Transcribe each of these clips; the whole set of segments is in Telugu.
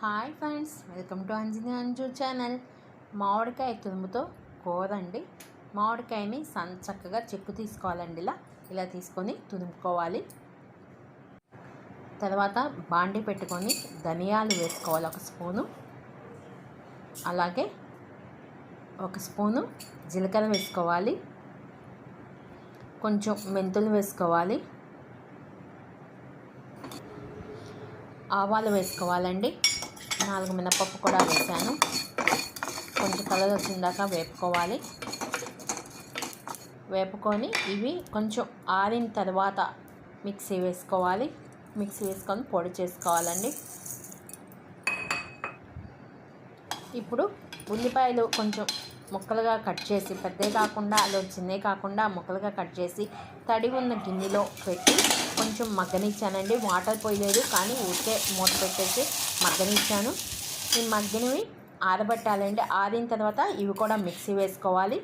Hi friends welcome to Anjani Anju channel. మామిడికాయ తురుముతో కూర అండి మామిడికాయని సన్ చక్కగా చెక్కు తీసుకోవాలండి ఇలా. ఇలా తీసుకొని తురుముకోవాలి. తర్వాత బాండి పెట్టుకొని ధనియాలు వేసుకోవాలి ఒక స్పూను. అలాగే ఒక స్పూను జీలకర్ర వేసుకోవాలి. కొంచెం మెంతులు వేసుకోవాలి. ఆవాలు వేసుకోవాలండి. నాలుగు మినపప్పు కూడా వేసాను. కొంచెం కలర్ వచ్చిందాక వేపుకోవాలి. వేపుకొని ఇవి కొంచెం ఆరిన తర్వాత మిక్సీ వేసుకోవాలి. మిక్సీ వేసుకొని పొడి చేసుకోవాలండి. ఇప్పుడు ఉల్లిపాయలు కొంచెం ముక్కలుగా కట్ చేసి పెద్దవి కాకుండా అలా చిన్నవి కాకుండా ముక్కలుగా కట్ చేసి తడి ఉన్న గిన్నెలో పెట్టి కొంచెం మగ్గనిచ్చానండి. వాటర్ పోయలేదు కానీ ఊరికే మూత పెట్టేసి మగ్గనిచ్చాను. ఈ మగ్గనివి ఆరబెట్టాలండి. ఆరిన తర్వాత ఇవి కూడా మిక్సీ వేసుకోవాలి.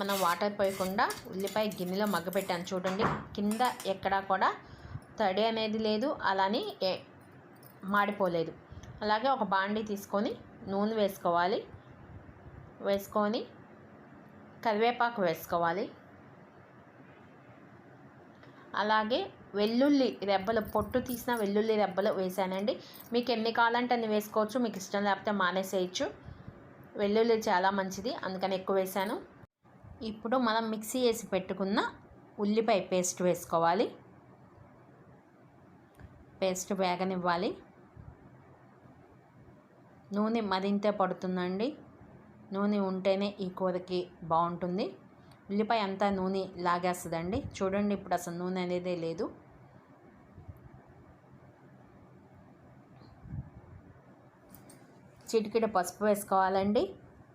మనం వాటర్ పోయకుండా ఉల్లిపాయ గిన్నెలో మగ్గపెట్టాను చూడండి. కింద ఎక్కడా కూడా తడి అనేది లేదు అలానే మాడిపోలేదు. అలాగే ఒక బాండీ తీసుకొని నూనె వేసుకోవాలి. వేసుకొని కరివేపాకు వేసుకోవాలి. అలాగే వెల్లుల్లి రెబ్బలు పొట్టు తీసిన వెల్లుల్లి రెబ్బలు వేసానండి. మీకు ఎన్ని కావాలంటే అన్ని వేసుకోవచ్చు. మీకు ఇష్టం లేకపోతే మానేసేయచ్చు. వెల్లుల్లి చాలా మంచిది అందుకని ఎక్కువ వేసాను. ఇప్పుడు మనం మిక్సీ వేసి పెట్టుకున్న ఉల్లిపాయ పేస్ట్ వేసుకోవాలి. పేస్ట్ వేగనివ్వాలి. నూనె మరింత పడుతుందండి. నూనె ఉంటేనే ఈ కూరకి బాగుంటుంది. ఉల్లిపాయ అంతా నూనె లాగేస్తుందండి. చూడండి ఇప్పుడు అసలు నూనె అనేదే లేదు. చిటికెడ పసుపు వేసుకోవాలండి.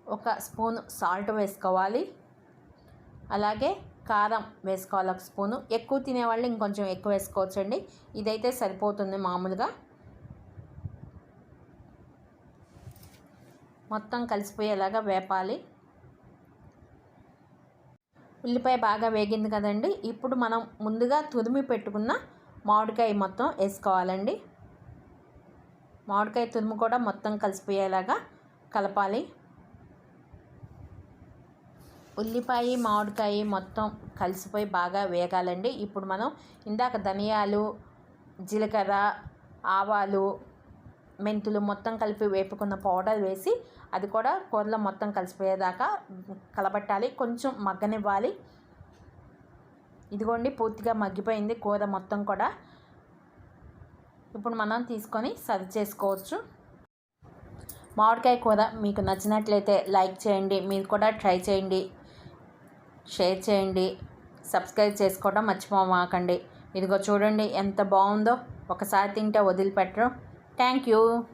ఒక స్పూన్ సాల్ట్ వేసుకోవాలి. అలాగే కారం వేసుకోవాలి ఒక స్పూను. ఎక్కువ తినేవాళ్ళు ఇంకొంచెం ఎక్కువ వేసుకోవచ్చండి. ఇదైతే సరిపోతుంది మామూలుగా. మొత్తం కలిసిపోయేలాగా వేపాలి. ఉల్లిపాయ బాగా వేగింది కదండి. ఇప్పుడు మనం ముందుగా తురిమి పెట్టుకున్న మామిడికాయ మొత్తం వేసుకోవాలండి. మామిడికాయ తురుము కూడా మొత్తం కలిసిపోయేలాగా కలపాలి. ఉల్లిపాయ మామిడికాయ మొత్తం కలిసిపోయి బాగా వేగాలండి. ఇప్పుడు మనం ఇందాక ధనియాలు జీలకర్ర ఆవాలు మెంతులు మొత్తం కలిపి వేపుకున్న పౌడర్ వేసి అది కూడా కూరలో మొత్తం కలిసిపోయేదాకా కలబట్టాలి. కొంచెం మగ్గనివ్వాలి. ఇదిగోండి పూర్తిగా మగ్గిపోయింది కూర మొత్తం కూడా. ఇప్పుడు మనం తీసుకొని సర్వ్ చేసుకోవచ్చు. మామిడికాయ కూర మీకు నచ్చినట్లయితే లైక్ చేయండి మీరు కూడా ట్రై చేయండి షేర్ చేయండి సబ్స్క్రైబ్ చేసుకోవడం మర్చిపోమాకండి. ఇదిగో చూడండి ఎంత బాగుందో. ఒకసారి తింటే వదిలిపెట్టరు. Thank you.